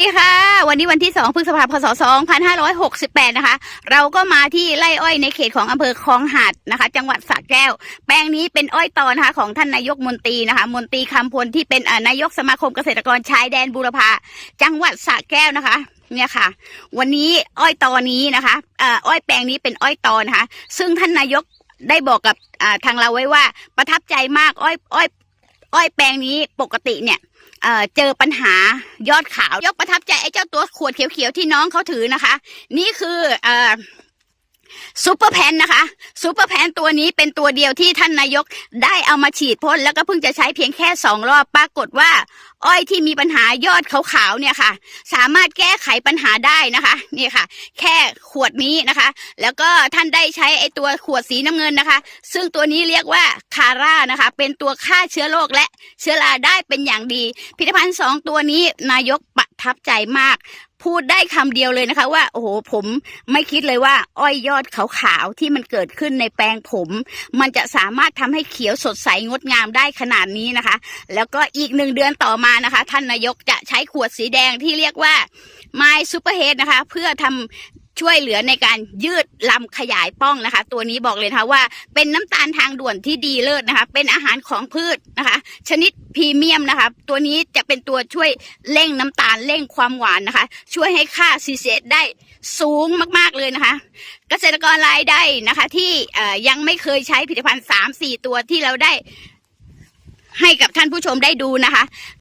สวัสดีค่ะ วันนี้วันที่ 2 พฤษภาคม พศ 2568 นะคะ เราก็มาที่ไร่อ้อยในเขตของอำเภอคลองหาดนะคะ จังหวัดสระแก้ว แปลงนี้เป็นอ้อยตอนะคะ ของท่านนายกมนตรีนะคะ มนตรีคำพลที่เป็นเอ่อนายกสมาคมเกษตรกรชายแดนบูรพา จังหวัดสระแก้วนะคะเนี่ยค่ะ วันนี้อ้อยตอนี้นะคะเอ่ออ้อยแปลงนี้เป็นอ้อยตอนะคะ ซึ่งท่านนายกได้บอกกับทางเราไว้ว่าประทับใจมากอ้อยอ้อย อ้อยแปลงนี้ปกติเนี่ยเเจอปัญหายอดขาวยกประทับใจไอ้เจ้าตัวขวดเขียวๆที่น้องเขาถือนะคะ นี่คืออ ซูเปอร์แพนนะคะซูเปอร์แพนตัวนี้เป็นตัวเดียวที่ท่านนายกได้เอามาฉีดพ่นแล้วก็เพิ่งจะใช้เพียงแค่สองรอบปรากฏว่า อ้อยที่มีปัญหายอดขาวๆเนี่ยค่ะ สามารถแก้ไขปัญหาได้นะคะนี่ค่ะ แค่ขวดนี้นะคะ แล้วก็ท่านได้ใช้ไอตัวขวดสีน้ำเงินนะคะ ซึ่งตัวนี้เรียกว่าคาร่านะคะ เป็นตัวฆ่าเชื้อโรคและเชื้อราได้เป็นอย่างดี ผลิตภัณฑ์สองตัวนี้นายกประทับใจมาก พูดได้คำเดียวเลยนะคะ ว่า โอ้โหผมไม่คิดเลยว่า อ้อยยอดขาวๆที่มันเกิดขึ้นในแปลงผม มันจะสามารถทำให้เขียวสดใสงดงามได้ขนาดนี้นะคะ แล้วก็อีกหนึ่งเดือนต่อมานะคะ ท่านนายกจะใช้ขวดสีแดงที่เรียกว่าไมซูเปอร์เฮดนะคะ เพื่อทำ ช่วยเหลือในการยืดลำขยายป้องนะคะ ตัวนี้บอกเลยนะคะว่าเป็นน้ำตาลทางด่วนที่ดีเลิศนะคะ เป็นอาหารของพืชนะคะ ชนิดพรีเมียมนะคะ ตัวนี้จะเป็นตัวช่วยเร่งน้ำตาลเร่งความหวานนะคะ ช่วยให้ค่า CCS ได้สูงมากๆเลยนะคะ เกษตรกรรายได้นะคะ ที่ยังไม่เคยใช้ผลิตภัณฑ์สามสี่ตัวที่เราได้ให้กับท่านผู้ชมได้ดูนะคะ